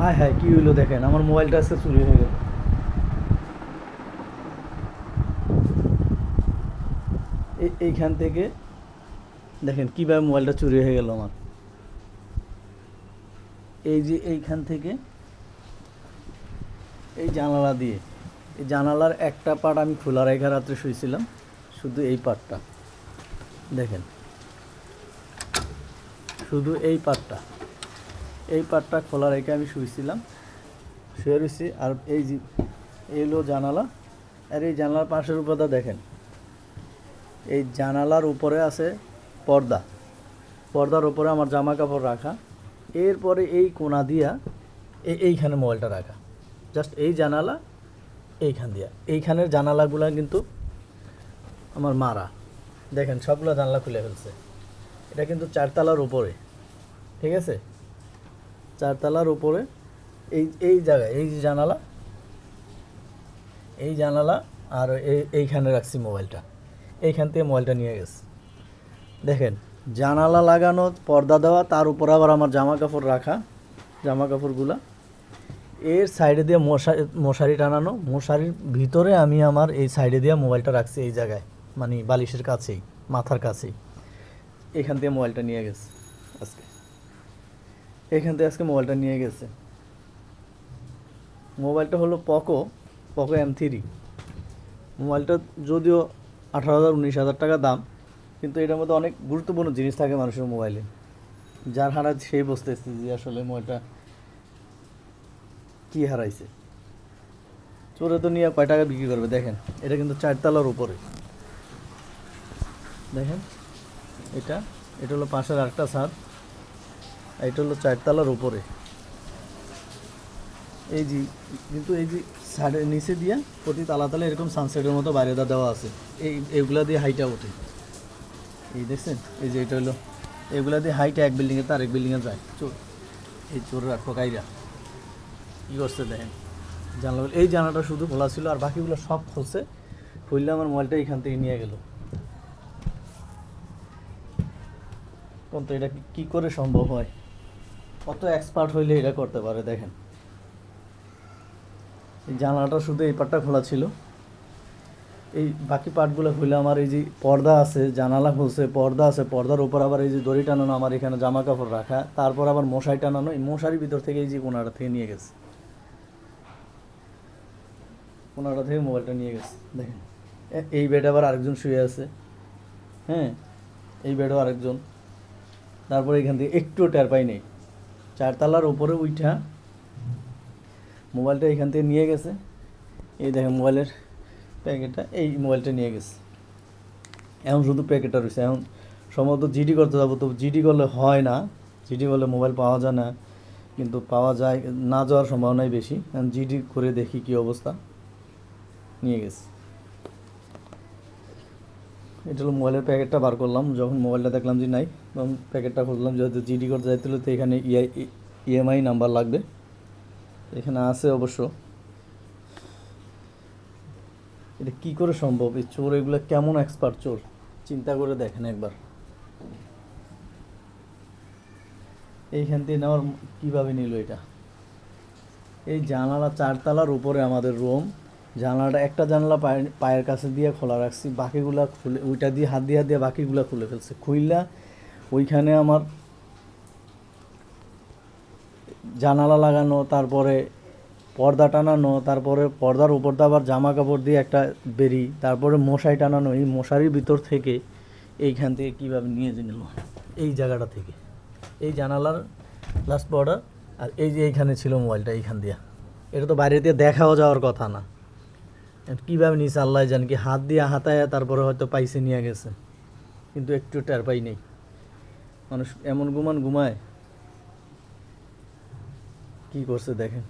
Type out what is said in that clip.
হ্যাঁ হ্যাঁ কী হইল দেখেন? আমার মোবাইলটা আজকে চুরি হয়ে গেল। এই এইখান থেকে দেখেন কীভাবে মোবাইলটা চুরি হয়ে গেল আমার। এই যে এইখান থেকে এই জানালা দিয়ে। এই জানালার একটা পার্ট আমি খোলা রেখা রাত্রে শুয়েছিলাম শুধু এই পার্টটা দেখেন, শুধু এই পার্টটা এই পার্টটা খোলা রেখে আমি শুয়েছিলাম শুয়ে রয়েছি আর এই হলো জানালা। আর এই জানালার পাশের উপরটা দেখেন। এই জানালার উপরে আছে পর্দা। পর্দার উপরে আমার জামা কাপড় রাখা। এরপরে এই কোনা দিয়া এই এইখানে মোবাইলটা রাখা। জাস্ট এই জানালা, এইখান দিয়া। এইখানের জানালাগুলা কিন্তু আমার মারা। দেখেন সবগুলো জানলা খুলে ফেলছে। এটা কিন্তু চারতলার উপরে। ঠিক আছে? চারতলার উপরে, এই এই জায়গায়, এই যে জানালা, এই জানালা আর এই এইখানে রাখছি মোবাইলটা। এইখান থেকে মোবাইলটা নিয়ে গেছে। দেখেন, জানালা লাগানো, পর্দা দেওয়া, তার উপর আবার আমার জামা কাপড় রাখা জামা কাপড়গুলা এর সাইডে দিয়ে মশারি মশারি টানানো, মশারির ভিতরে আমি আমার এই সাইডে দিয়ে মোবাইলটা রাখছি এই জায়গায় মানে বালিশের কাছেই, মাথার কাছেই। এখান থেকে মোবাইলটা নিয়ে গেছে, আজকে। এখান থেকে আজকে মোবাইলটা নিয়ে গেছে। মোবাইলটা হলো পকো পকো এম থ্রি মোবাইলটা যদিও আঠারো হাজার, উনিশ হাজার টাকা দাম, কিন্তু এটার মধ্যে অনেক গুরুত্বপূর্ণ জিনিস থাকে মানুষের মোবাইলে। যার হারা সেই বুঝতেছে যে আসলে মোবাইলটা কী হারাইছে। চোরে তো নিয়ে কয় টাকা বিক্রি করবে, দেখেন, এটা কিন্তু চারতলার উপরে। দেখেন, এটা এটা হলো পাশের আরেকটা ছাদ। এটা হলো চারতলার উপরে। এই যে, কিন্তু এই যে সাইডের নিচে দিয়ে প্রতি তালা তালা এরকম সানসেটের মতো বাইরে দেওয়া আছে। এই, এগুলা দিয়ে হাইটা ওঠে। এই দেখছেন? এই যে এটা হলো, এগুলা দিয়ে হাইটে এক বিল্ডিংয়ে তার এক বিল্ডিংয়ে যায়। চোর। এই চোররা ঠকাইরা কী করছে দেখেন? জানলা এই জানাটা শুধু খোলা ছিল আর বাকিগুলো সব খুলছে। খুললে আমার মোবাইলটা এখান থেকে নিয়ে গেল। কোন তো এটা কি- কি করে সম্ভব হয়? কত এক্সপার্ট হইলে এটা করতে পারে, দেখেন। এই জানালাটা শুধু এই পার্টটা খোলা ছিল। এই বাকি পার্টগুলো খুলে আমার এই যে পর্দা আছে, জানালা খুলছে, পর্দা আছে, পর্দার উপর আবার এই যে দড়ি টানানো, আমার এখানে জামা কাপড় রাখা, তারপর আবার মশারি টানানো, এই মশারির ভিতর থেকে এই যে কোনাটা থেকে নিয়ে গেছে। কোনাটা থেকে মোবাইলটা নিয়ে গেছে, দেখেন। এই বেডে আবার আরেকজন শুয়ে আছে। হ্যাঁ এই বেডও আরেকজন। তারপরে এখান থেকে একটু টের পাই নেই। চারতলার উপরে উইঠা মোবাইলটা এখান থেকে নিয়ে গেছে। এই দেখেন মোবাইলের প্যাকেটটা, এই মোবাইলটা নিয়ে গেছে। এখন শুধু প্যাকেটটা রয়েছে। এখন সম্ভবত জিডি করতে যাব, তো জিডি করলে হয় না। জিডি করলে মোবাইল পাওয়া যায় না, কিন্তু পাওয়া যায়, না যাওয়ার সম্ভাবনাই বেশি। জিডি করে দেখি কি অবস্থা। নিয়ে গেছে। এটা হলো মোবাইলের প্যাকেটটা বার করলাম, যখন মোবাইলটা দেখলাম যে নাই, তখন প্যাকেটটা খুললাম যেহেতু জিডি করতে যাইতে তো এখানে E ইআই ইএমআই নাম্বার লাগবে। এখানে আছে অবশ্য। এটা কি করে সম্ভব? এই চোর এগুলো কেমন এক্সপার্ট চোর? চিন্তা করে দেখেন একবার। এইখান থেকে নেওয়ার কীভাবে নিল এটা? এই জানালা চারতলার উপরে আমাদের রুম জানালাটা, একটা জানালা পায়ের পায়ের কাছে দিয়ে খোলা রাখছি, বাকিগুলা খুলে, ওইটা দিয়ে হাত দিয়ে দিয়ে বাকিগুলা খুলে ফেলছে। খুইলা ওইখানে আমার জানালা লাগানো, তারপরে পর্দা টানানো, তারপরে পর্দার উপর আবার জামা কাপড় দিয়ে একটা বেরি তারপরে মশারি টানানো, এই মশারির ভিতর থেকে এইখান থেকে কীভাবে নিয়ে যে নিল, এই জায়গাটা থেকে। এই জানালার লাস্ট বর্ডার আর এই যে এইখানে ছিল মোবাইলটা এইখান দিয়া। এটা তো বাইরে দিয়ে দেখাও যাওয়ার কথা না। কীভাবে নিয়েছে আল্লাহ জান কি, হাত দিয়ে হাতায় তারপরে হয়তো পাইসে নিয়ে গেছে। কিন্তু একটু টের পাই নেই। মানুষ এমন ঘুমান ঘুমায়। কি করছে দেখেন।